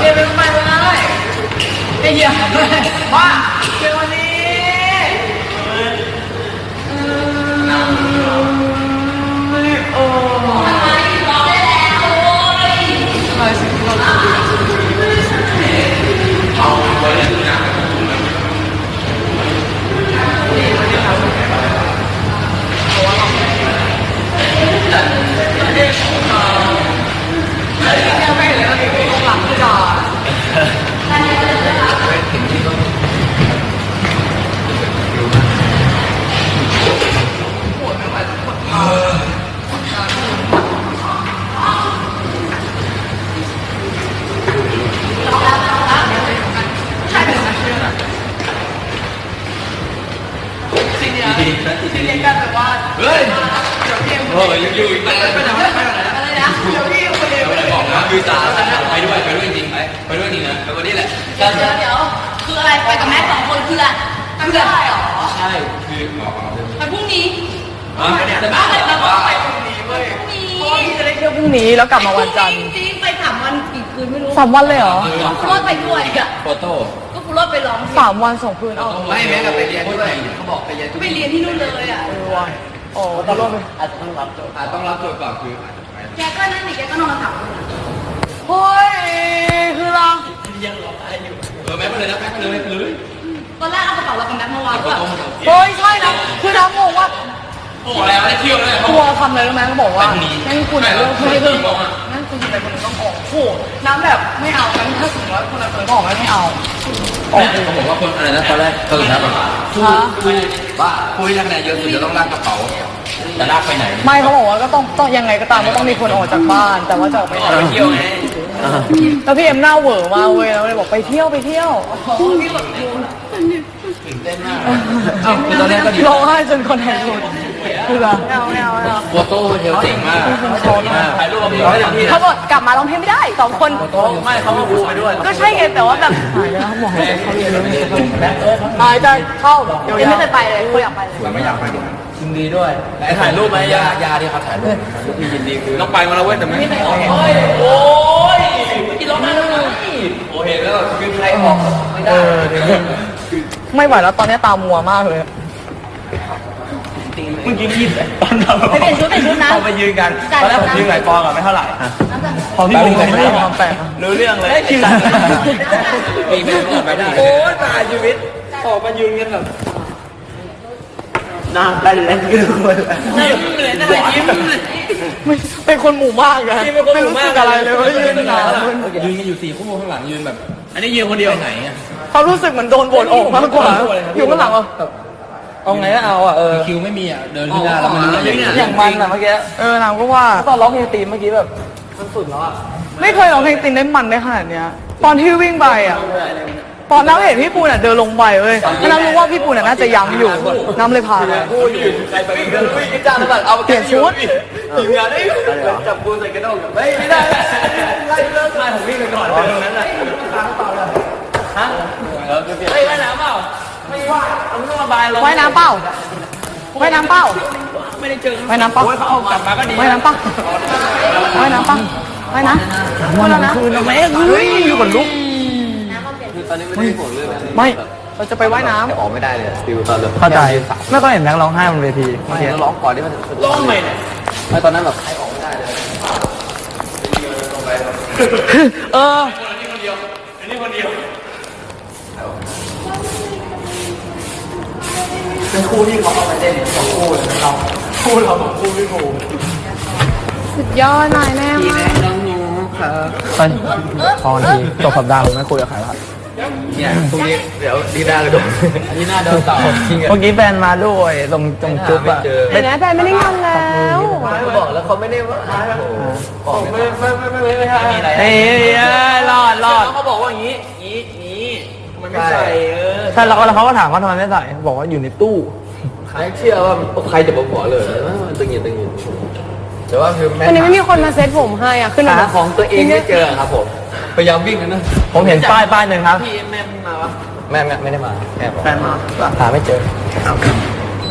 เดี๋ยนเป็นไปไม่ได้ไอ้เหี้ยว่าเดี๋ยววันนี้ สิ่งนี้กันแบบว่าเฮ้ยเดี๋ยวพี่โอ้ยยังอยู่อีกไปไปไหนไปไหนอะไรนะเดี๋ยวพี่คนเดียวไปไหนบอกนะคือจ๋าไปด้วยไปด้วยจริงไปไปด้วยจริงนะไปวันนี้แหละเดี๋ยวเดี๋ยวคืออะไรไปกับแม่สองคนเพื่อนเพื่ออะไรหรอใช่คือบอกไปพรุ่งนี้อ๋อเนี่ยแต่บ้านเราไปพรุ่งนี้เว้ยพรุ่งนี้พ่อพี่จะได้เที่ยวพรุ่งนี้แล้วกลับมาวันจันทร์จริงไปสามวันกี่คืนไม่รู้สามวันเลยเหรอคุณรอไปด้วยอะโฟโต้ ก็คุณรอดไปร้องเพลงสามวันสองคืนเอาไม่แม้กับไปเรียนด้วยเขาบอกไปเรียนก็ไปเรียนที่นู่นเลยอะเออว่ะอ๋อตลอดเลยอาจจะต้องรับโจทย์อาจต้องรับโจทย์ก่อนคืออาจจะไปแกก็นั่นนี่แกก็นอนมาถามคุณอะเฮ้ยคือเราเออแม่ไปเลยนะแม่ไปเลยไปเลยตอนแรกเอากระเป๋าเรากับแม็กมาวางก็แบบเฮ้ยใช่นะคือน้ำงงว่าโอ้แล้วได้เที่ยวเลยตัวทำอะไรรู้ไหมเขาบอกว่าไปพรุ่งนี้แม่งคุณอะเรื่องไม่ไม่ได้เรื่องกี่โมงอะนั่นคุณอะไรคนหนึงต้องออก โหน้ำแบบไม่เอางั้นถ้าสมมติว่าคนละคนบอกว่าไม่เอาออกเขาบอกว่าคนอะไรนะตอนแรกเออนะแบบฮะว่าคุยคะแนนเยอะสุดจะต้องลากกระเป๋าจะลากไปไหน ไม่เขาบอกว่าก็ต้องต้องยังไงก็ตามก็ต้องมีคนออกจากบ้าน แต่ว่าจะออกไปไหนไปเที่ยวไงแล้วพี่เอ็มหน้าเหวอมากเว้ยแล้วเลยบอกไปเที่ยวไปเที่ยวตื่นเต้นมากเอ้าคือตอนแรกก็ดีร้องไห้จนคนแทนหลุด คือแบบไม่เอาไม่เอาไม่เอาโฟโต้เทลเจ๋งมากเจ๋งมากถ่ายรูปกับพี่ร้อยอย่างพี่เขาบอกกลับมาร้องเพลงไม่ได้สองคนไม่เขามาบูไปด้วย ก็ใช่ไงแต่ว่าแบบหายแล้วบอกให้เขาเรียนรู้หายใจเข้ายังไม่เคยไปเลยเขาอยากไปเลยเราไม่อยากไปด้วยยินดีด้วยไหนถ่ายรูปไหมยายาที่เขาถ่ายรูปมียินดีคือต้องไปมาแล้วเว้ยแต่ไม่ไม่ออกโอ้ยกินร้องไห้โอ้เห็นแล้วคือใครออกไม่ได้ไม่ไหวแล้วตอนนี้ตามัวมากเลย เมื่อกี้พี่ตอนเราไปเปลี่ยนชุดเปลี่ยนชุดนะพอไปยืนกันตอนแรกผมยืนไหลฟองก่อนไม่เท่าไหร่น้ำจันทร์พอพี่บุ๋มไม่ไม่ได้ได้ความแปลกนะรู้เรื่องเลยยืนปีไปก่อนไปได้โอ้ตายชีวิตออกมายืนกันแบบน้ำไปเล่นกันทุกคนเลยยิ้มเลยหน้ายิ้มเลยไม่เป็นคนหมู่มากอะไม่รู้สึกอะไรเลยว่ายืนหนามึนยืนกันอยู่สี่คู่ข้างหลังยืนแบบ อันนี้ยืนคนเดียวไปไหนอะเขารู้สึกเหมือนโดนโบนออกมากกว่าอยู่ข้างหลังอะ เอาไงก็เอาอะเออ คิวไม่มีอะ เดินขึ้นหน้าแล้วมันอย่างมันอะเมื่อกี้เออน้ำก็ว่า ตอนร้องเพลงตีมเมื่อกี้แบบมันสุดแล้วอะไม่เคยร้องเพลงตินได้มันได้ขนาดเนี้ย ตอนที่วิ่งไปอะ ตอนน้ำเห็นพี่ปูนอะเดินลงไปเว้ยแล้วน้ำรู้ว่าพี่ปูนอะน่าจะย้ำอยู่ น้ำเลยพาไปกูอยู่ใครไปกันวิ่งกันจ้าแล้วแบบเอาเปลี่ยนชุดทีมงานได้จับกูใส่กระด้งไม่ไม่ได้ไล่เลิกไล่ผมวิ่งไปก่อนตรงนั้นแหละฮะเฮ้ยว่ายน้ำเปล่าไม่ว่าเอาไม่ต้องระบายลง ว่ายน้ำเปล่าว่ายน้ำเปล่าไม่ได้เจอว่ายน้ำเปล่าโอ้ยเขาเอากลับมาก็ดีว่ายน้ำเปล่าว่ายน้ำเปล่าว่ายน้ำว่ายแล้วนะคืนทำไมเฮ้ยอยู่บนลุกตอนนี้ไม่ได้ผลเลยไม่ เราจะไปว่ายน้ออกไม่ได้เลยฟิวตอนเลยเข้าใจไม่ต้องเห็นแม็กร้องไห้บนเวทีไม่ร้องก่อนที่มันร้องใหม่เนี่ยไม่ตอนนั้นแบบใครออกไม่ได้เลยำเออเป็นคู่ที่เขาเอามาเล่นสองคู่เลยเราคู่เราสองคู่พี่ภูสุดยอดนายแน่มากตอนพอทีจบสัปดาห์ผมไม่คุยกับใครแล้วเนี่ยพรุ่งนี้เดี๋ยวดีน่าก็โดนอันนี้น่าโดนต่อจริงเมื่อกี้แฟนมาด้วยตรงตรงจุ๊บอะเห็นไหมแฟนไม่ได้งอนแล้วบอกแล้วเขาไม่ได้ว่าบอกไม่ไม่ไม่ไม่ไม่ใช่อะไรเฮ้ยรอดรอดเขาบอกว่าอย่างนี้นี้นี้มั นไม่ใช่เออใช่แล้วแล้วเขาก็ถามว่าทำไมไม่ใส่บอกว่าอยู่ในตู้ ใครเชื่อว่าใครจะบอกบอกเลยมันตึงยินตึงยินแต่ว่าคือแม่วันนี้ไม่มีคนมาเซ็ตผมให้อะขึ้นมาหาของตัวเองไม่เจอครับผมพยายามวิ่งนะผมเห็นป้ายป้ายหนึ่งครับพี่แม่มาวะแม่แม่ไม่ได้มาแม่บอกแฟนมาหาไม่เจอ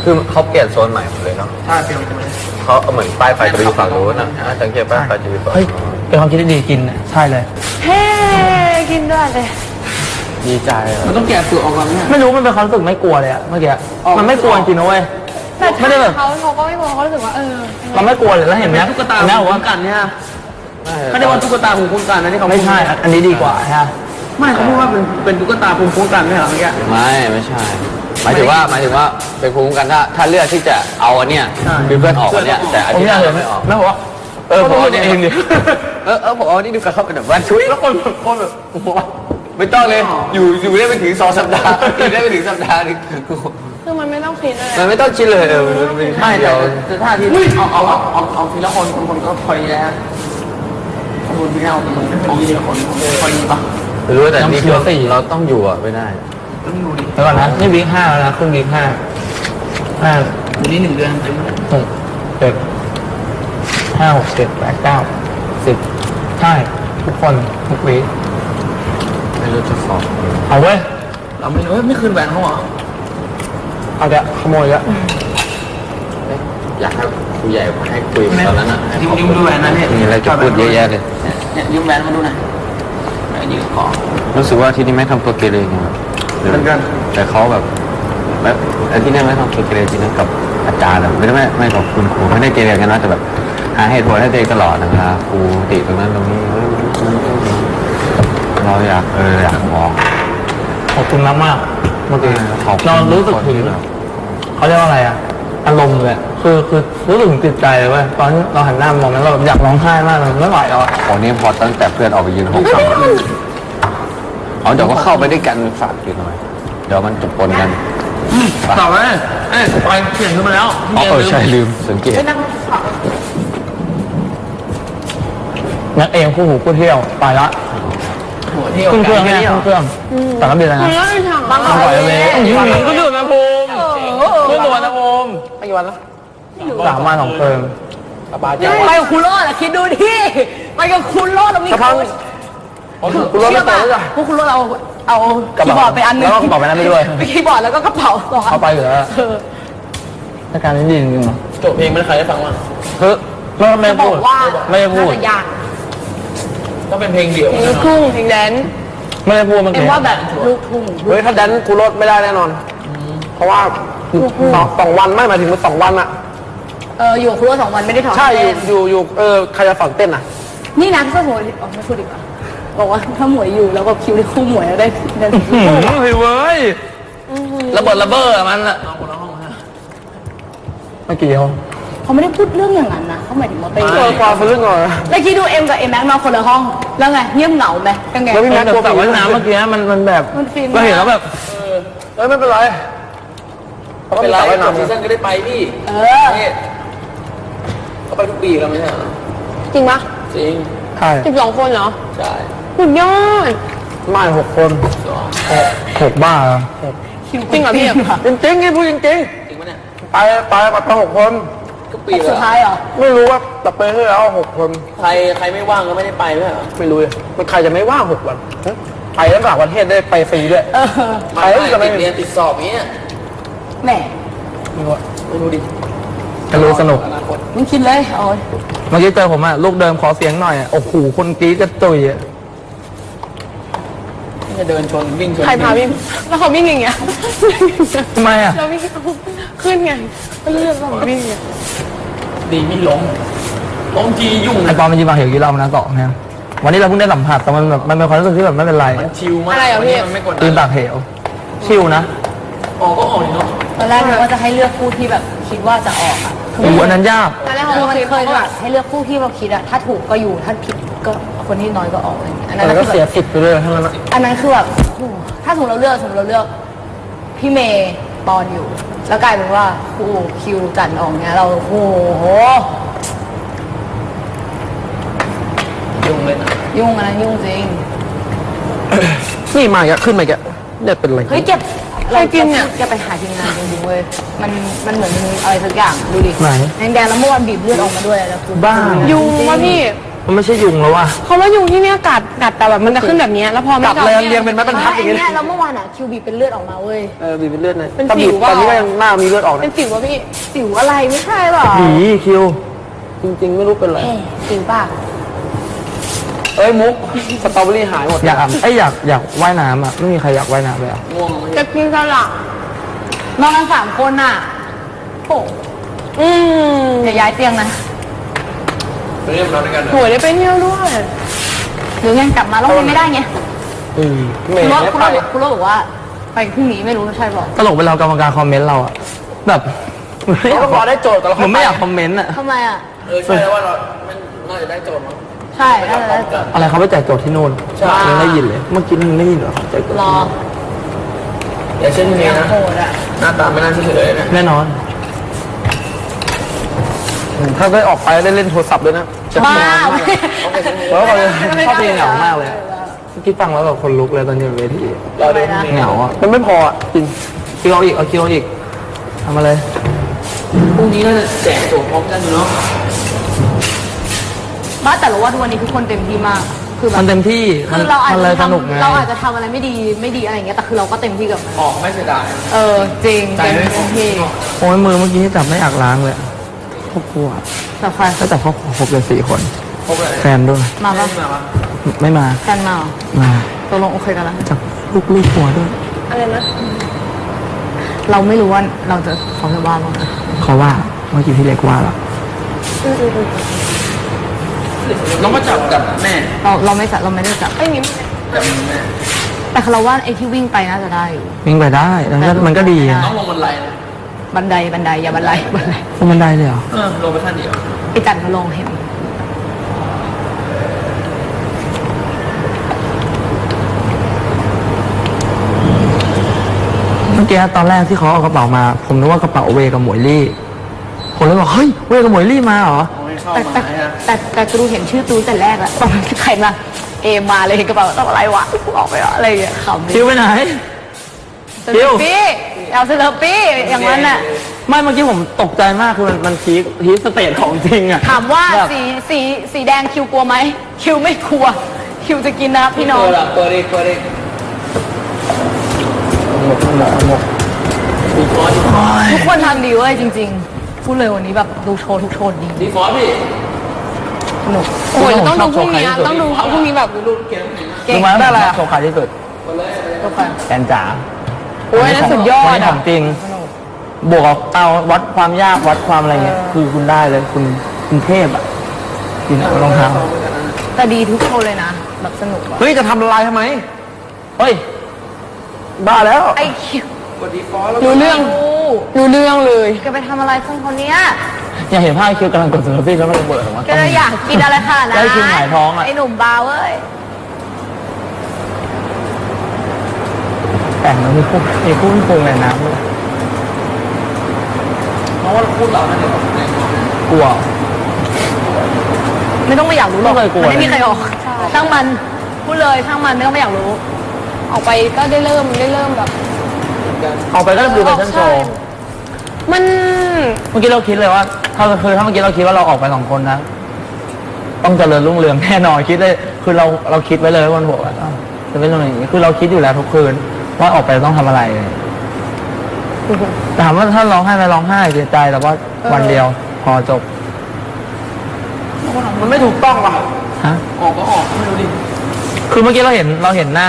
คือเขาเปลี่ยนโซนใหม่หมดเลยเนาะใช่เปลี่ยนไปเลยเขาเอาเหมือนป้ายไฟจะไปอยู่ฝั่งนู้นนะสังเกตป้ายไฟจะอยู่ฝั่งเฮ้ยเป็นความคิดที่ดีกินน่ะใช่เลยเฮ้กินด้วยเลย ดีใจมันต้องแกะเปลือกออกก่อนไม่รู้มันเป็นความรู้สึกไม่กลัวเลยอะเมื่อกี้มันไม่กลัวจริงนะเว้ยแต่ไม่ได้แบบเขาเขาก็ไม่บอกเขารู้สึกว่าเออมันไม่กลัวเลยแล้วเห็นไหมตุ๊กตาหูคุ้มกันเนี่ยไม่ได้ว่าตุ๊กตาหูคุ้มกันนะที่เขาไม่ใช่อันนี้ดีกว่าฮะไม่เขาพูดว่าเป็นเป็นตุ๊กตาภูมิคุ้มกันไม่เหรอเมื่อกี้ ไม่ไม่ใช่ หมายถึงว่าหมายถึงว่าเป็นภูมิคุ้มกันถ้าถ้าเลือกที่จะเอาอันเนี้ยมีเพื่อนออกอันเนี้ยแต่อันผมนี้อยากเห็นไม่ออกแม่บอกว่าเออผมเอาเองดิ เออเออผมเอาอันนี้ดูกระเข้ากันแบบว่าชุยแล้วคนคนแบบโอ้โห ไม่ต้องเลย อยู่อยู่ได้ไปถึงสองสัปดาห์อยู่ได้ไปถึงสัปดาห์นึงคือมันไม่ต้องคิดอะไรมันไม่ต้องคิดเลยเออมันเป็นไม่เดีแต่ยวแต่ถ้าที่เอาเอาเอาเอาเอาทีละคนคนคนก็คอยแล้วคนที่เอาคนเอาทีละคนคอยดีปะไม่รู้แต่นี่คือน้ำเชื่อสี่เราต้องอยู่อะไม่ได้ต้องดูดิแล้วก่อนนะนี่วีคห้าแล้วนะครึ่งวีคห้าห้าวันนี้หนึ่งเดือนเต็มหกเจ็ดห้าหกเจ็ดแปดเก้าสิบใช่ทุกคนทุกวีค ไม่รู้จะสอบเอาเว้ยเราไม่รู้ไม่คืนแหวนเขาเหรอเอาเดี๋ยวขโมยแล้วอยากให้ครูใหญ่ให้คุยตอนนั้นอะยืมยืมดูแหวนนะเนี่ยมีอะไรจะพูดเยอะแยะเลยเนี่ยยืมแหวนมาดูหน่อยแหวนยืมขอรู้สึกว่าที่นี่ไม่ทำตัวเกเรไงครับเหมือนกันแต่เขาแบบแบบไอ้ที่นี่ไม่ทำตัวเกเรจริงนะกับอาจารย์อะไม่ได้ไม่ไม่กับคุณครูไม่ได้เกเรกันนะแต่แบบหาเหตุผลให้ตัวเองตลอดนะครับครูติตรงนั้นตรงนี้ เฮ้ยเราอยากเอออยากบอกขอบคุณมากมากๆเมื่อกี้ขอบคุณเรารู้สึกถึงที่แบบ เขาเรียกว่าอะไรอะอารมณ์เลยอะคือคือรู้สึกถึงจิตใจเลยเว้ยตอนที่เราหันหน้ามองนั้นเราแบบอยากร้องไห้มากเลยไม่ไหวแล้วอะโอ้นี่พอตั้งแต่เพื่อนออกไปยืนห้องซ้เอาเดี๋ยวก็เข้าไปด้วยกันฝากอยู่หน่อย เดี๋ยวมันจะปนกันต่อไปเอ้ยไปเปลี่ยนขึ้นมาแล้วอ๋อเออใช่ลืมสังเกต นักเองคู่หูคู่เที่ยวไปละ ขึ้นเครื่องเนี่ยขึ้นเครื่องแต่ละเดือนนะมันก็เป็นทางต้องปล่อยเลยก็ดูนะภูมิขึ้นตัวนะภูมิไม่กี่วันแล้วสามวันของเพิ่มไปกับคุณโรดอะคิดดูดิไปกับคุณโรดเรามีสักพักคุณรถไม่เปิดแล้วจ้ะพวกคุณโรดเอาเอาคีย์บอร์ดไปอันหนึงแล้วก็กระเป๋าไปนั้นไปด้วยไปคีย์บอร์ดแล้วก็กระเป๋าสองอันเอาไปอยู่แล้วเออรายการนี้ดีจริงๆจบเพลงมันใครได้ฟังมั้งเฮ้ยไม่ไม่จะบพูอดกว่าไม่ได้พูด น่าจะยากต้อ งเป็นเพลงเดี่ยวเพลงลูกทุ่งเพลงแดนซ์ไม่ได้พูดเมื่อเอ็มกี้ว่าแบบลูกทุ่งเฮ้ยถ้าแดนกูลดไม่ได้แน่นอน เพราะว่าสองสองวันไม่หมายถึงมันสองวันอะเอออยู่กับคุณโรดสองวันไม่ได้ถอดใช่เต้นอยู่อยู่อยู่เออใครจะสอนเต้นอะนี่นะถ้าหมวยอ๋อไม่พูดดีกว่าบอกว่าถ้าหมวยอยู่แล้วก็คิวได้คู่หมวยแล้วได้ได้หืมเฮ้ยเว้ยระเบิดระเบ้อมันอะเมื่อกี้เขา เขาไม่ได้พูดเรื่องอย่างนั้นนะเขาหมายถึงว่าไปเออความฟื้นก่อนแล้วคิดดูเอ็มกับเอ็มแม็กนอนคนละห้อง แล้วไงเงียบเหงาไหมเป็นไงแล้วพี่แม็กแต่แต่ว่าน้ำเมื่อกี้มันมันแบบมันฟินเราเห็นแล้วแบบเอ้ยไม่เป็นไรเขาก็เป็มีนไรสระว่ายจบซีน้ำซั่นก็ได้ไปพี่เออนี่เขาไปทุกปีแล้วไม่ใช่เหรอจริงปะจริงใช่สิบสองคนเหรอใช่สุดยอดไม่หกคนสองหกบ้าเหรอจริงเหรอพี่จริงจริงๆนี่พูดจริงจริงปะเนี่ยๆไปไปไปหกคนทุ กปีเลสุยดเหรอท้ายเหรอ ไม่รู้ว่าแต่ไปที่แล้วหกคน ใครใครไม่ว่างก็ไม่ได้ไปไม่ใช่เหรอไม่รู้เลยมันใครจะไม่ว่างหกวันฮะไปแล้วต่างประเทศได้ไปฟรีด้วยเออใครจะไม่ติดเรียนติดสอบอย่างเงี้ยแหมไม่รู้อะไม่รู้ดิจะรู้สนุก อนาคตมึงคิดเลยโอ้ยเมื่อกี้เจอผมอะลูกเดิมขอเสียงหน่อยอะโอ้โหคนกรี๊ดกระจุยอะจะเดินชนวิ่งชนใครพาวิ่งแล้วเขาวิ่งอย่างเงี้ยทำไมอะเราวิ่งขึ้นไงก็เลื่อนเราวิ่งอย่างเงี้ย ดีไม่ล้มล้มทียุ่งไอปอมมันยิงมาเหวกี่รอบนะเกาะเนี่ยวันนี้เราเพิ่งได้สัมผัสแต่มันแบบมันเป็นความรู้สึกที่แบบไม่เป็นไรมันชิลมากอะไรอะพี่มันไม่กดตีนปากเหวชิวนะออกก็ออกนี่เนาะตอนแรกนึกว่าจะให้เลือกคู่ที่แบบคิดว่าจะออกอะโอ้โหอันนั้นยากตอนแรกเราเคยเคยแบบให้เลือกคู่ที่เราคิดอะถ้าถูกก็อยู่ถ้าผิดก็ออกคนที่น้อยก็ออกอะไรอย่างเงี้ยอันแต่นั้นก็คือเสียแบบสิทธิ์ไปเลยทั้งนั้นอะอันนั้นคือแบบโอ้โหถ้าสมมติเราเลือกสมมติเราเลือกพี่เมย์ปอนอยู่ แล้วกลายเป็นว่าครูคิวจันออกเนี้ยเราโอ้โหยุ่งเลยนะยุ่งอันนั้นยุ่งจริง นี่มาอีกอะขึ้นมาอีกอะเนี่ยเป็นไร เฮ้ยเก็บเราจริงเนี่ยแกไปหาทีมงานจริงๆเว้ย มันมันเหมือนมีอะไรสักอย่างดูดิไหน แดงๆแล้วเมื่อวานบีบเลือดออกมาด้วยแล้วคือบ้า ยุงวะพี่ มันไม่ใช่ยุงแล้วว่ะ เพราะว่ายุงที่เนี่ยกัดกัดแต่แบบมันจะขึ้นแบบเนี้ยแล้วพอไม่กัดเลยเรียงเป็นไม้บรรทัดอย่างไอ้เงี้ยเนี่ยแล้วเมื่อวานอะคิวบีบเป็นเลือดออกมาเว้ย เออบีบเป็นเลือดนะเป็นถ้าบีสิบวเปล่าตอนนี้ก็ยังหน้ามีเลือดออกเป็นะนสิววะพี่สิวอะไรไม่ใช่หรอผีคิว จริง ๆ ไม่รู้เป็นไร เอ๊ะสิวป่ะเอ้ยมุกสตรอเบอรี่หายหมดอยากไอยอยากอยากว่ายน้ำอะ ไม่มีใครอยากว่ายน้ำเลยอะง่วงจะกินสลัดนอนกันสามคนน่ะโอ้อืมอย่าย้ายเตียงนะ ไปเรียบร้อยด้วยกันหวยได้ไปเที่ยวด้วยหรือไงกลับมาแล้วไม่ได้ไงอืมเมคุณย์โรสไม่คุณไปโรสคุณโรสบอกว่า ไปพรุ่งนี้ไม่รู้ใช่เปล่าตลกเป็นเรากรรมการคอมเมนต์เราอะแบบไม่อยากพอได้โจทย์แต่เราไม่อยากคอมเมนต์อะทำไมอะ เออใช่แล้วว่าเรามันน่าจะได้โจทย์มั้งใช่น่าจะได้จบอะไรเขาไปแจกโจทย์ที่นู่นยังได้ยินเลย เมื่อกี้มึงได้ยินเหรอแจกโจทย์รออย่างเช่นนี้นะโหดอะหน้าตาไม่น่าเชื่อถือเลยนะแน่นอน ถ้าได้ออกไปได้เล่นโทรศัพท์ด้วยนะจะบ้าแล้วก็เลยชอบเพลงเหงามากเลยเมื่อกี้ฟังแล้วแบบคนลุกเลยตอนอยู่บนเวทีรอดูเหงาอะมันไม่พออะจริงคิวเอาอีกเอาคิวเอาอีกทำมาเลยพรุ่งนี้น่าจะแจกโจทย์พร้อมกันอยู่เนาะบ้าแต่เราว่าทุกวันนี้คือคนเต็มที่มากคือแบมับนเต็มที่คือเราอาจมันเลจะยสนุกไงทำเราอาจจะทำอะไรไม่ดีไม่ดีอะไรอย่างเงี้ยแต่คือเราก็เต็มที่กับมันออกไม่เสียดายเออจริงใจเต็มไม่พอที่โอ้ยมือเมื่อกี้จับไม่อยากล้างเลย ครอบครัวแต่ใครก็จับครอบครัวครบเลยสี่คนครบเลยแฟนด้วย มาปะมาปะไม่มา แฟนมาเหรอมาตกลงโอเคกันแล้วจับลูกลูกหัวด้วย อะไรนะเราไม่รู้ว่าเราจะเขาจะว่าบ้างไหมเขาว่าเมื่อกี้พี่เล็กว่าแล้วน้องก็จับกับแม่เราเราไม่จับเราไม่ได้จับ ไอ้นี่จับแม่แต่เราว่าไอ้ที่วิ่งไปน่าจะได้อยู่ วิ่งไปได้แล้วก็มันก็ดีอะน้องลงบนไหลนะ บันไดบันไดอย่าบันไดบันไดลงบันไดเลยเหรอ เออลงไปท่านเดียวไอ้จันเขาลงเห็นเมื่อกี้ตอนแรกที่เขาเอากระเป๋ามา ผมนึกว่ากระเป๋าเวกับหมวยลี่ ผมเลยบอกเฮ้ยเวกับหมวยลี่มาเหรอ เอาให้เข้าแต่มาแต่ให้นะแต่แต่กูเห็นชื่อตูนแต่แรกอะตอนที่ใครมาเอมาเลยเห็นกระเป๋าต้องอะไรวะออกไปวะอะไรอย่างเงี้ยขำคิวไปไหนเซเลบปี้ เอาเซเลบปี้อย่างนั้นน่ะ ไม่เมื่อกี้ผมตกใจมากคือมันมันพีคพีคสเตจของจริงอะถามว่าแบบสีสีสีแดงคิวกลัวไหม คิวไม่กลัว คิวจะกินนะครับพี่น้องเปิดอะเปิดอีกเปิดอีกหมกหมกหมกดีฟอร์ดทุกคนทำดีเว้ยจริง ๆ พูดเลยวันนี้แบบดูโชว์ทุกโชว์ดีดีฟอร์ดพี่สนุกโอ้ยต้องดูพรุ่งนี้อะต้องดูพรุ่งนี้แบบดูเกมไหนนะเก่ดูงมาได้อะไรโชว์ใครที่สุดทุกคนแอนจ๋า โอ้ยนั่นสุดยอดนนี้ขอะองจริง บวกกับเอาวัดความยากวัดความอะไรเงี้ย คือคุณได้เลยคุณคุณเทพอะจริงรองเท้าแต่ดีทุกโชว์เลยนะ แบบสนุกอะเฮ้ยจะทำละลายทำไม เฮ้ย บ้าแล้วไอคิวกดดีฟอร์ดแล้วรู้เรื่องรู้เรื่องเลยแกไปทำอะไรเพื่อนคนเนี้ยอยากเห็นภาพคิวกำลังกดสลับปี้แล้วมันระเบิดออกมา แกจะอยากกินอะไรขนาดนั้นได้กินหงายท้องอะ ไอหนุ่มบาเว้ย แต่งแล้วมีคู่มีคู่ปรุงในน้ำด้วยเพราะว่าพูดเรานั่นเองในความกลัว ไม่ต้องไม่อยากรู้หรอกไม่เคยกลัว มันไม่มีใครออกช่างมันพูดเลยช่างมันไม่ต้องไม่อยากรู้ ออกไปก็ได้เริ่มได้เริ่มแบบเอาไปก็ดูแฟชั่นโชว์มันเมื่อกี้เราคิดเลยว่าถ้าคือถ้าเมื่อกี้เราคิดว่าเราออกไปสองคนนะ ต้องเจริญรุ่งเรืองแน่นอนคิดเลย คือเราเราคิดไว้เลยว่าวันหัวว่าอ้าวจะเป็นอย่างนี้คือเราคิดอยู่แล้วทุกคืน ว่าออกไปต้องทำอะไรถามว่าถ้าร้องไห้ไหมร้องไห้เสียใจแต่ว่าวันเดียว พอจบ มันไม่ถูกต้องว่ะฮะ ออกก็ออกไม่รู้ดิคือเมื่อกี้เราเห็นเราเห็นหน้า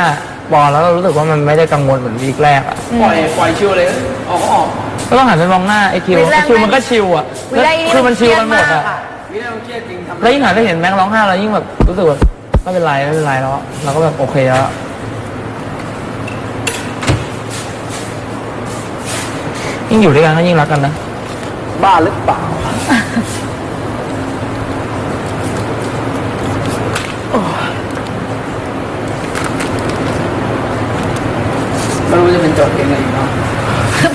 บอลแล้วเรารู้สึกว่ามันไม่ได้กังวลเหมือนวีคแรกอะปล่อยปล่อยชิวเลยออกก็ออกก็ต้องหันไปมองหน้าไอ้คิววีคแรกไอ้คิวมันก็ชิวอะวิไลนี่คือมันชิวกันหมดเครียอะวินาทีเครียดจริงทำแล้วยิ่งหันไปเห็นแม็กร้องไห้เรายิ่งแบบรู้สึกแบบไม่เป็นไรไม่เป็นไรแล้วเราก็แบบโอเคแล้ว ยิ่งอยู่ด้วยกันก็ยิ่งรักกันนะ บ้าหรือเปล่า ไม่รู้จะเป็นจทย์เอะไรอีเนาะ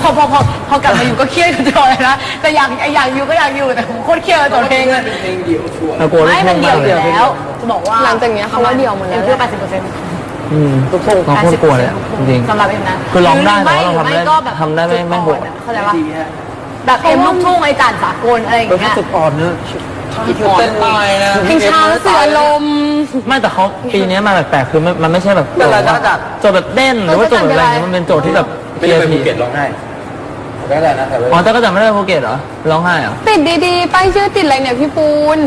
พอพอพอพอกลับมาอยู่ก็เครียดกับตัเลยนะแต่อยากอยากอยู่ก็อยากอยู่แต่โคตรเครียดกับเองเลยเป็พลงเดี่ยวชัวร์ไม่เป็นเดี่ยวอเลย ยู่แล้วจะบอกว่าหลังจากนี้เขาว่าเดี่ยวหมดแล้ว เพื่อ80%เปอร์เซ็นต์ อืมเราโคตรกลัวเลยอะจริงสำหรับเอ็มนะคือร้องได้แต่ว่าเราหทำได้รือก็แบบทำได้ไม่ไม่โหดเข้าใจปะดีฮะแบบเอ็มลูกทุ่งไอ้จานสากลอะไรอย่างเป็นแค่เงี้ย จุดอ่อนเนอะเต้นตายนะ เพลงช้าแล้วเสือลมณ์ไม่ได้ไปภูเก็ตร้องไห้ก็ได้นะแต่ว่าอ๋อแต่ก็จะไม่ได้ภูเก็ตเหรอร้องไห้เหรอติดดีๆ ป้ายชื่อติดอะไรเนี่ยพี่ปูน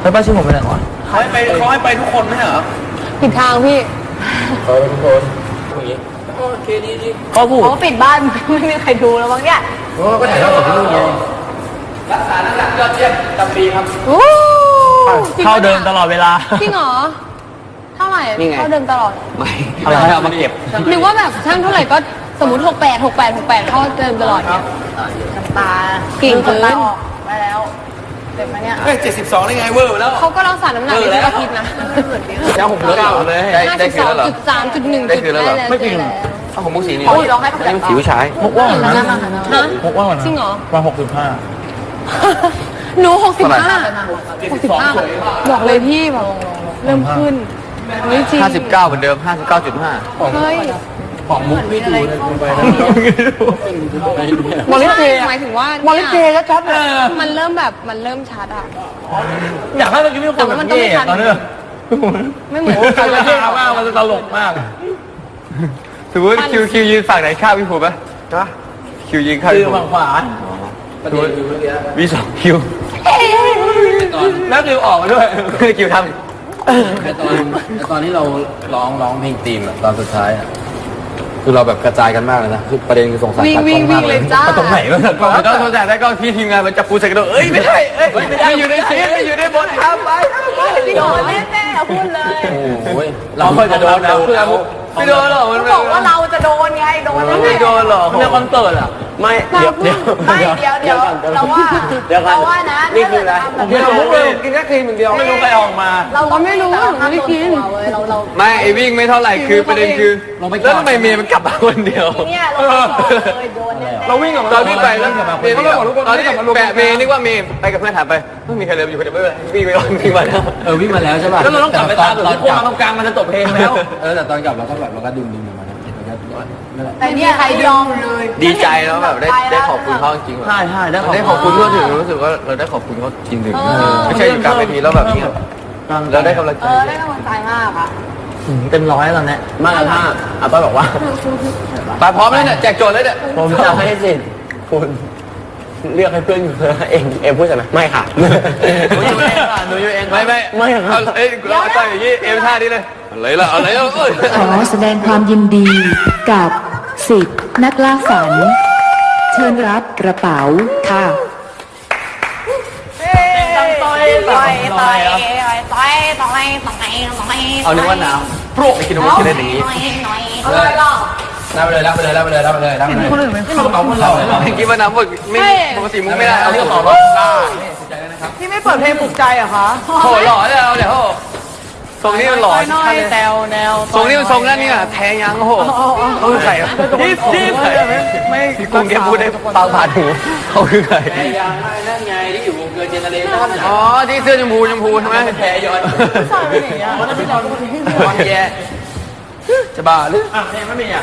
แล้วป้าชื่อผมไปไหนก่อนเขาให้ไปเขาให้ไปทุกคนไหมเหรอ ผิดทางพี่ เขาเป็นคนอย่างนี้โอเคดีดีเขาพูดเขาปิดบ้าน ไม่มีใครดูแล้วมั้งเนี่ยก็ถ่ายทอดสดที่นู่นไงรักษาน้ำหนักยอดเยี่ยมจำปีครับโอ้เท่าเดิมตลอดเวลาจริงเหรอเท่าไหร่นี่ไงเท่าเดิมตลอดไม่อะไรไม่เอามาเก็บนึกว่าแบบช่างเท่าไหร่ก็สมมติ 68 68 68เท่าเดิมตลอดเนี่ยน้ำตาเก่งเกินน้ำตาออกไปแล้วเต็มไหมเนี่ยเฮ้ยเจ็ดสิบสองได้ไงเวอร์แล้ว เขาก็รักษาน้ำหนักในทุกอาทิตย์นะยังหกเก้าเลยได้ได้คืนแล้วเหรอ52.3.1จุดได้คืนแล้วเหรอได้ไม่จริงแล้วเอาของมุกสีนี่โอ้ยร้องให้เขาจับสีผู้ชายมุกว่างกว่านะฮะมุกว่างกว่านะจริงเหรอประมาณหกสิบห้าหนูเท่าไหร่65 65บอกเลยพี่แบบเริ่มขึ้นเฮ้ยจริงห้าสิบเก้าเหมือนเดิมห้าสิบเก้าจุดห้าเฮ้ย ของมุกไม่ดูเลยมอลิเจหมายถึงว่ามอลิเจชัดๆเลยมันเริ่มแบบมันเริ่มชัดอะ อยากให้เราคิดว่าคนแบบเย่อะตอนเนี้ยไม่เหมือนใครจะฮามากมันจะตลกมากสมมติคิวคิวยืนฝั่งไหนข้าวพี่ผูปะคิวยืนข้าวคือพี่ผูฝั่งขวามีสองคิวแล้วคือออกมาด้วยคิวทำแต่ตอนแต่ตอนที่เราร้องร้องเพลงธีมอะตอนสุดท้ายอะ คือเราแบบกระจายกันมากเลยนะคือประเด็นคือสงสารวิ่งตัดวิ่งกล้วิ่องงเลมากยจ้า ตรงไหนวะไม่ต้องสงสารได้ก็พี่ทีมงานมันจับปูใส่กระโดดเอ้ยไม่ได้เอ้ยไม่ได้อยู่ในซีนไม่อยู่ในบททำไปพี่โดนแน่ๆพูดเลย โอ้ยเราเคยจะโดนนะเพื่อนไม่โดนหรอกมันบอกว่าเราจะโดนไงโดนแล้วไงไม่โดนหรอกในคอนเสิร์ตอะ ไม่เดี๋ยวเดี๋ยวไม่เดี๋ยวเดี๋ยวเราว่าเดี๋ยวก่อนเราว่านะนี่คืออะไรเดี๋ยวมุกเลยกินแค่ครีมอย่างเดียวไม่รู้ใครออกมา เราไม่รู้เราไม่ได้กินเราเราไม่ไอวิ่งไม่เท่าไหร่คือประเด็นคือแล้วทำไมเมย์มันกลับมาคนเดียวเนี่ยเราเลยโดนแน่เราวิ่งออกมาตอนที่ไปแล้วเมย์ก็บอกทุกคนตอนที่แปะเมย์นึกว่าเมย์ไปกับเพื่อนถามไปไม่มีใครเลยอยู่คนเดียวไม่เป็นไรวิ่งไปก่อนวิ่งมาแล้วเออวิ่งมาแล้วใช่ป่ะแล้วเราต้องกลับไปตามแบบที่โค้งมาตรงกลางมันจะจบเพลงแล้วเออแต่ตอนกลับเราก็แบบเราก็ดึงดึงมา แล้วนั่นแหละแต่เนี่ยใครยอมเลยดีใจแล้วแบบได้ได้ขอบคุณเขาจริงๆใช่ใช่ได้ขอบได้ขอบคุณเขาถึงรู้สึกว่าเราได้ขอบคุณเขาจริงถึงไม่ใช่อยู่กลางเวทีแล้วแบบนี้เราได้กำลังใจเออได้กำลังใจมากอะเต็มร้อยตอนนี้มากกว่าถ้าอาต้อยบอกว่าไปพร้อมแล้วเนี่ยแจกโจทย์แล้วเนี่ยผมจะให้สิทธิ์คุณเลือกให้เพื่อนอยู่เพื่อเองเอ็มพูดใช่ไหมไม่ค่ะหนูอยู่เองค่ะหนูอยู่เองไม่ไม่ไม่ครับเอาเอ้ยเราเอาใจอย่างนี้เอวท่านี้เลยอะไรล่ะอะไรล่ะเอ้ยขอแสดงความยินดีกับ สิทธิ์นักล่าฝัน เชิญรับกระเป๋าค่ะ ต่อยต่อยต่อยต่อยต่อยต่อยต่อยต่อยเอานึกว่าน้ำพรวกไม่คิดว่าจะเล่นอย่างนี้เลยก็รับไปเลยรับไปเลยรับไปเลยรับไปเลยรับไปเลยคนอื่นไม่เข้าเอาคนเราไม่คิดว่าน้ำปกไม่ปกติมุกไม่ได้เอาเรื่องของรถได้ที่ไม่เปิดเพลงปลุกใจเหรอะคะโหหล่อเลยเอาเดี๋ยว ทรงนี้มันหล่อน้อยแซวแนวทรงนี้มันทรงนั่นนี่อะแทงยังโอ้โหเขาคือใครดิฟดิฟไม่พี่กุ้งแกพูดได้เบาผ่านหูเขาคือใครยางนั่นไงที่อยู่วงเกินเจเนเรชั่นอ๋อที่เสื้อชมพูชมพูใช่ไหมแพรย้อนใส่ไปอย่างเงี้ยตอนแย่จะบ้าหรืออะเพลงไม่มีอะ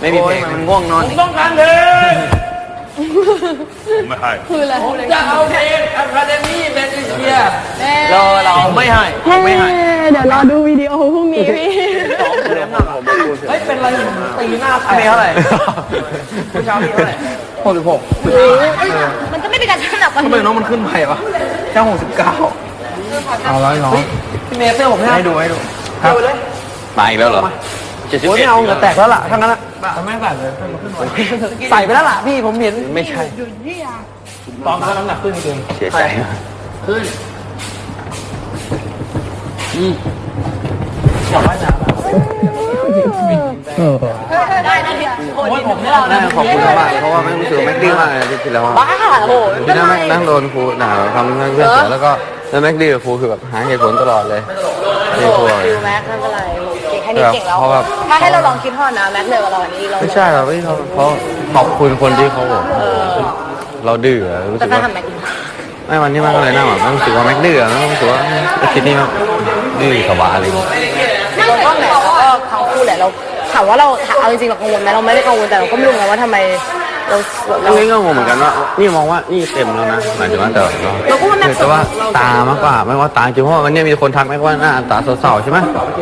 ไม่มีเพลงมันง่วงนอนต้องการเพลง คืออะไรจะเอาเพลงอะคาเดมี่แบนด์เชียเราเราไม่ให้ไม่ให้เดี๋ยวรอดูวิดีโอพรุ่งนี้พี่เฮ้ยเป็นไรตีหน้าแตกเท่าไหร่ผู้ชายเท่าไหร่หกสิบหกมันก็ไม่ได้การชั่งน้ำหนักมันทำไมน้องมันขึ้นไปวะแค่หกสิบเก้าเอาแล้วน้องพี่เมย์เสื้อผมให้ดูให้ดูครับมาอีกแล้วเหรอเจ็ดสิบ โอ้ยเอ็ดไม่เอาเหงื่อแตกแล้วล่ะทั้งนั้นละไม่ใส่เลยใส่ไปแล้วล่ะพี่ผมเห็นไม่ใช่ตอนนั้นน้ำหนักขึ้นจริงเสียใจได้นะเนี่ยโอ้ยผมไม่น่าขอบคุณมากเพราะว่าแม่งรู้สึกแม่งดื้อมากเลยที่แล้วบ้าโอ้ที่นั่งนั่งโดนครูด่าทำให้เพื่อนเสียแล้วก็แล้วแม็กดีกับครูคือแบบหาเหตุผลตลอดเลยไม่กลัวดูแม็กไม่เป็นไรเก่งแค่ นี้เก่งแล้ว เพราะแบบถ้าให้เราลองคิดทอดนะแม็กเหนือกว่าเราอันนี้เราไม่ใช่หรอกพี่เขาเขาขอบคุณคนที่เขาบอกเราดื้ออะรู้แต่สึกถ้าว่าทำแม็กไม่วันนี้มันก็เลยนั่งแบบไม่รู้สึกว่าแม็กดื้ออะไม่รู้สึกว่าไอ้คิดนี่มันดื้อกับวาอะไรอย่างเงี้ยเราก็แหละเราก็ทั้งคู่แหละเราถามว่าเราเอาจริงๆเรากังวลไหมเราไม่ได้กังวลแต่เราก็ไม่รู้ไงว่าทำไม เราเรานี่ก็งงเหมือนกันว่านี่มองว่านี่เต็มแล้วนะหมายถึงว่าแต่เราก็ว่าแม็กซ์แต่ว่าตามากกว่าไม่ว่าตาจริงเพราะว่าวันนี้มีคนทักแม็กว่าหน้าตาเศร้าๆใช่ไหม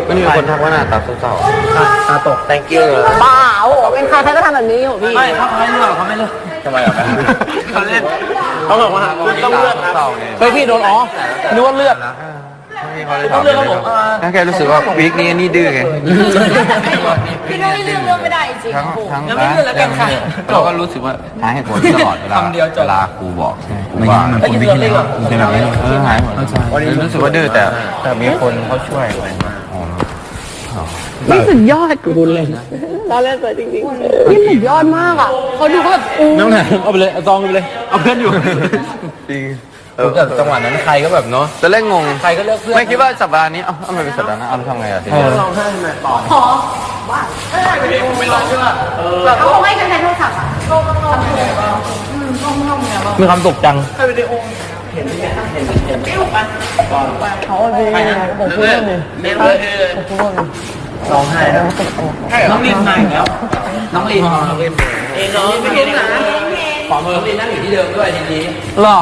วันนี้มีคนทักว่าหน้าตาเศร้าๆตาตก thank you เลยบ้าโอ้โหเป็นใครใครก็ทำแบบนี้โหพี่ไม่เขาไม่เลือกเขาไม่เลือกทำไมอะเขาเล่นเขาบอกว่าคุณต้องเลือกนะเฮ้ยพี่โดนอ๋อนึกว่าเลือ ดต้องเลือกครับผมถ้าแกรู้สึกว่าวีคนี้นี่ดื้อไงพี่ก็ไม่เลือกเลือกไม่ได้จริงทั้งโอ้โหทั้งยังไม่เลือกแล้วกันค่ะเราก็รู้สึกว่าหายเหตุผลตลอดเวลาคำเดียวจบเวลาครูบอกครูว่าไอ้ที่เราเล่นอะเป็นแบบนี้เออหายหมดรู้สึกว่าดื้อแต่แต่มีคนเขาช่วยอ๋อนี่สุดยอดคุณเล่นนี่สุดยอดมากอะเขาดูเขาแบบอู้น้ำหนักเอาไปเลยเอาซองไปเลย เอาเพื่อนอยู่จริง แต่จังหวะนั้นใครก็แบบเนาะตอนแรกงง ใครก็เลือกเพื่อนไม่คิดว่าสัปดาห์นี้ เอ้าทำไมเป็นสัปดาห์หน้าเอาแล้วทำไงอะทีนี้เขาคงให้กันใช้โทรศัพท์อะมีความสุขจังน้องลินมาอีกแล้วน้องลินน้องลินเองน้องไม่เห็นนะขวามือลินนั่งอยู่ที่เดิมด้วยทีนี้หรอ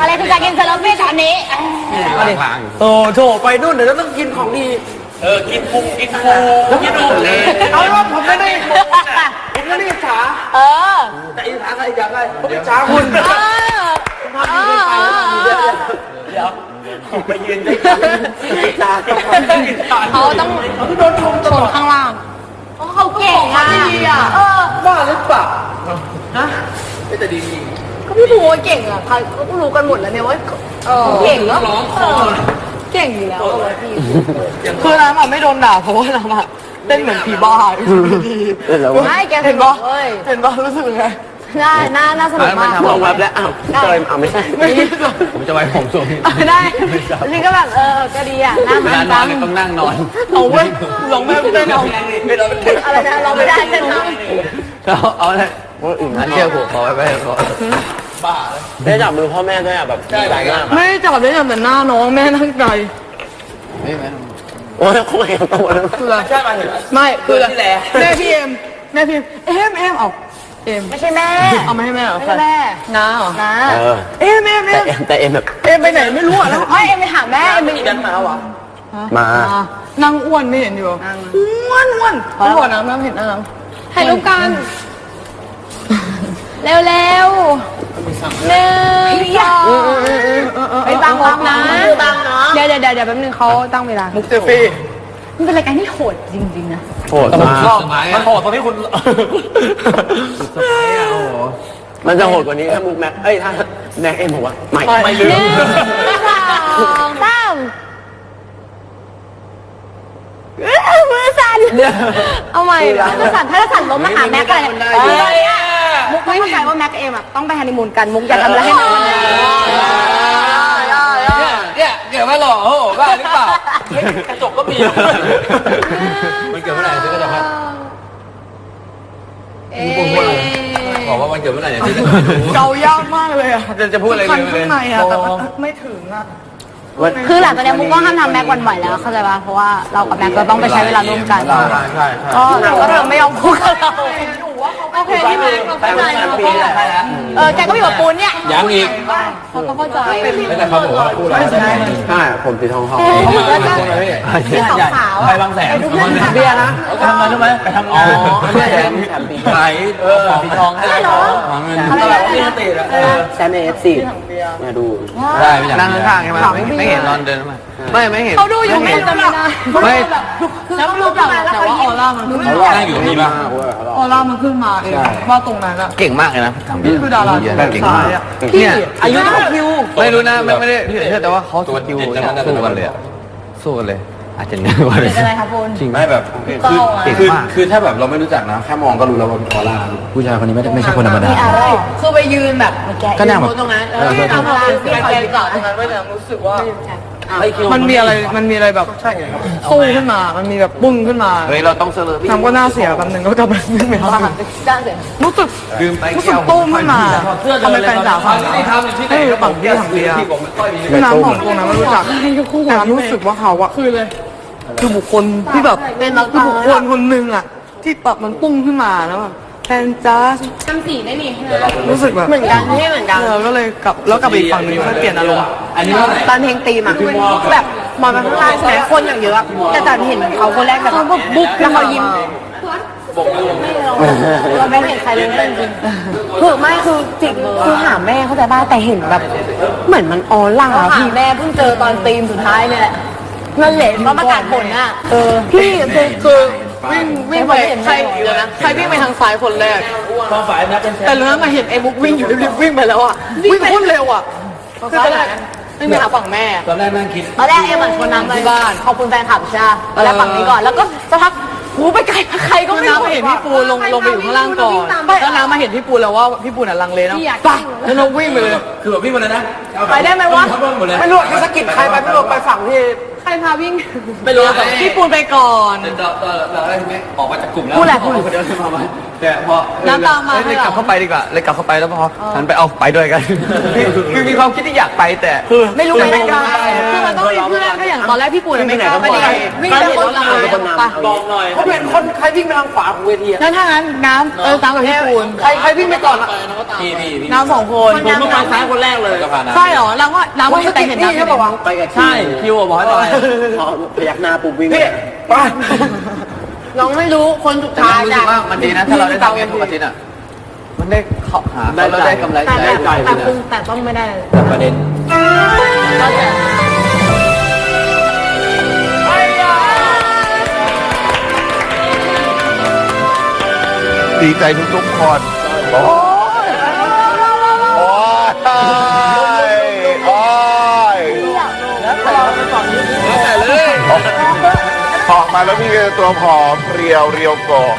อะไรคือการกินซาลาเฟ่ตอนนี้ล้างๆอยู่โอ้โถไปนู่นเดี๋ยวต้องกินของดี เออ กินพุงกินพุงกินพุงเลย เอาว่าผมไม่ได้ผมไม่ได้อิจฉาเออแต่อิจฉาใครอยากได้ผมอิจฉาคุณเออเออเออเดี๋ยวไปยืนใจอิจฉาอิจฉาเขาต้องโดนชนชนข้างล่างเพราะเขาเก่งอะเออ บ้าหรือเปล่าฮะแต่ดีจริง ก็พี่ภูว่าเก่งอะใครเขาก็รู้กันหมดแล้วเนี่ยว่าเก่งแล้วเก่งอยู่แล้วเอาไว้พี่คือน้ำอะไม่โดนด่าเพราะว่าน้ำอะเต้นเหมือนผีบ้าอยู่ดีไม่แกเห็นปะเฮ้ยเห็นปะรู้สึกไงน่าน่าน่าสนุกมาก มองแบบแล้วอ้าวเจยอ้าวไม่ใช่ ไม่รู้สึกผมจะไว้ผมสูงได้นี่ก็แบบเออก็ดีอะน่าเวมันลานอจันงเนี่ยต้องนั่งนอนเอาเว้ยลองแม่เต้นเอาอะไรนะเราไม่ได้เต้นนะเอาเอาเลย ว่าอื่นนั้นเชื่อผมขอไว้ไว้ขอได้จับมือพ่อแม่ด้วยอะแบบดีใจมากไม่ได้จับได้จับแต่หน้าน้องแม่ตั้งใจไม่ไหมโอ้ยคุยกับตัวแล้วคืออะไรใช่มาถึงไม่คืออะไรที่แหละแม่พี่เอ็มแม่พี่เอ็มเอ็มเอาเอ็มไม่ใช่แม่ เอามาให้แม่เหรอไม่ใช่แม่น้าเหรอนะเออเอ็มเอ็มแต่เอ็มเอ็มแต่เอ็มแบบเอ็มไปไหนไม่รู้อะแล้วเฮ้ยเอ็มไปหาแม่เอ็มไปดันมาวะมานั่งอ้วนไม่เห็นอยู่อ้วนอ้วนอ้วนนะแม่เห็นน้ำถ่ายรูปกัน เร็วเร็วหนึ่งสองไปบังบังนะบังเนาะเดี๋ยวเดี๋ยวเดี๋ยวแป๊บนึงเขาตั้งเวลามุกเจฟี่มันเป็นรายการที่โหดจริงๆนะโหดมากมันโหดตอนที่คุณมันจะโหดกว่านี้ถ้ามุกแม็กเอ้ยถ้าแม็กเอ็มบอกว่าไม่ไม่ลืหมนึ่งสองสามมือสั่นเอาใหม่เหรอถ้าสั่นถ้าสั่นล้มมาหาแม็กอะไรเนี่ย มุกไม่เข้าใจว่าแม็กกับเอ็มอะต้องไปฮันนีมูนกันมุกอย่าทำอะไรให้แม็กเลยเนี่ยเนี่ยเกิดมาหล่อโอ้โหบ้าหรือเปล่าเฮ้ยกระจกก็มี มันเกิดเมื่อไหร่ซื้อกระจกให้เอ๊ะบอกว่าวันเกิดเมื่อไหร่เนี่ยซื้อกระจกเกายากมากเลยอะจะจะพูดอะไรคันเลยข้างในอะแต่ว่าไม่ถึงอะคือหลังจากนี้มุกก็ห้ามทำแม็กวันบ่อยแล้วเข้าใจป่ะเพราะว่าเรากับแม็กก็ต้องไปใช้เวลาร่วมกันใช่ใช่ใช่ก็ก็เธอไม่ยอมพูดกับเรา โอเคที่มาเราไปเข้าใจวันแล้วปีแหละใช่แล้วเออแกก็อยู่กับปูนเนี่ยยังอีก เขาก็เข้าใจแต่เขาบอกว่าพูดอะไรใช่ผมสีทองทองสีขาวๆไปอะบางแสนเบียร์นะทำไมรู้ไหมไปทำงานเบียร์แถมแถมปีขายเออสีทองให้เราหาเงินตลาดที่สติอะเออแซมเอฟซีมาดูได้ไม่นั่งข้างๆใช่ไหมไม่ไม่เห็นตอนเดินมา ไม่ไม่เห็นเขาดูอยู่ไม่จำไม่ได้ไม่แล้วรูปแบบแต่ว่าออร่ามันขึ้นมานั่งอยู่ตรงนี้ป่ะออร่ามันขึ้นมาเองว่าตรงนั้นอะเก่งมากเลยนะนี่คือดาราเก่งสามากยอะเนี่ยอายุเท่าคิวไม่รู้นะไม่ไม่ได้เชื่อแต่ว่าเขาสกิลสู้กันเลยอะสู้กันเลยอาจจะเหนือกว่าเลยเป็นอะไรครับปูนจริงไม่แบบก็คืออะเก่งคือมากคือถ้าแบบเราไม่รู้จักนะ แค่มองก็รู้แล้วว่าออร่าผู้ชายคนนี้ไม่ได้ไม่ใช่คนธรรมดามีอะไรคือไปยืนแบบก็นั่งแบบตรงนั้นแล้วที่ทำอะไรที่ไปก่อนตรงนั้นไม่เลยรู้สึกว่า มันมีอะไรมันมีอะไรแบบสู้ขึ้นมา มันมีแบบปุ้งขึ้นมาเฮ้ยเราต้องเสลอพี่น้ำก็น่าเสียแป๊บนึงก็กลับมาวิ่งไปบ้านจ้างเสร็จรู้สึกดื่มไปรู้สึแก้กวตุ้มขึ้นมาทำไมแฟนสาวฟังที่ทำอยู่ที่ไหนเออฝั่งพี่ฝั่งเบียร์ที่ผมไม่ค่อยมีพี่น้ำของตรงนั้นไม่รู้จักแต่น้ำรู้สึกว่าเขาอะคือเลยคือบุคคลที่แบบเป็นมาคือบุคคลคนหนึ่งอะที่แบบมันปุ้งขึ้นมาแล้วแบบ แฟนจ้าจำสีได้นี่รู้สึกแบบเหมือนกันที่เหมือนกันเออก็เลยกลับแล้วกลับไปอีกฝั่งหนึงค่อยเปลี่ยนอารมณ์อันนี้เท่าไหร่ตอนเพลงตีมอะแบบมองไปข้างล่างใช่ไหมคนอย่างเยอะอะแต่จันเห็นเขาคนแรกแบบบุ๊บแล้วเขายิ้มเราไม่เห็นใครเลยจริงคือไม่คือจิกคือหาแม่เข้าใจบ้าแต่เห็นแบบ เหมือนมันออร่าหาแม่เพิ่งเจอตอนตีมสุดท้ายเนี่ยแหละนั่นแหละเพราะประกาศผลอะเออพี่คือคือ วิ่งวิ่งไปใครเดี๋ยวนะใครวิ่งไปทางซ้ายคนแรก ความฝ่ายนะเป็นแชแต่มป์เรื่องมาเห็นไอ้มุกวิ่งอยู่รีบๆวิ่งไปแล้วอะ วิ่งโคตรเร็วอะคือตอนแรกไม่มีหาฝั่งแม่ ตอนแรกนั่งคิดตอนแรกเอ็มเหมือนคนน้ำที่บ้านขอบคุณแฟนคลับใช่ไหมตอนแรกฝั่งนี้ก่อน แล้วก็สักพักหูไปไกลใครก็ก็ไม่น้ำมาเห็นพี่ปูลงลงไปอยู่ข้างล่างก่อนแล้วน้ำมาเห็นพี่ปูแล้วว่าพี่ปูน่ะลังเลนะไปแล้วเราวิ่งไปเลย คือแบบวิ่งมาเลยนะไปได้ไหมวะทับหมดเลยไม่รู้จะสะกิดใครไปไม่รู้ไปฝั่งที่ใค รพาวิ่งไม่รู้แต่พี่ปูไปก่อนเราเราเราได้ไหมออกมาจากกลุ่มแล้วพูดแหละพูดคนเดียวเลยมาแต่พอน้ำตามมาเลยกลับเข้าไปดีกว่าเลยกลับเข้าไปแล้วพอหันไปเอาไปด้วยกันคือมีความคิดที่อยากไปแต่คือไม่รู้ไม่ได้คือ มันต้องมีเพื่อนก็อย่างตอนแรกพี่ปูน่ะไม่กล้าไปเลยวิ่งไปคนละไปบอกหน่อยเขาเป็นคนใครวิ่งไปทางขวาของเวทีงั้นถ้างั้นน้ำเออตามกับพี่ปูนใครใครวิ่งไปก่อนอะพี่พี่พี่น้ำสองคนผมก็มาซ้ายคนแรกเลยก็ผ่านนะใช่เหรอน้ำว่าน้ำว่าแต่เห็นน้ำใช่ป่าวะไปกับใช่คิวอะบอกให้ไปพยักหน้าปุ๊บวิ่งพี่ไปน้องไม่รู้คนสุดแต่ท้ายรู้สึจ้ะกว่ามันดีนะถ้าเราได้ทำงานทุกอาทิตย์อะมันได้เข้าหาเขาแล้วได้กำไรแต่ใจแต่แต่คุณแต่ต้องไม่ได้แต่ประเด็น ดีใจทุกๆคนโอ้ยโอ้ยโอ้ยแล้วแต่เลยออกมาแล้วมีตัวผอมเรียวเรียวโกะ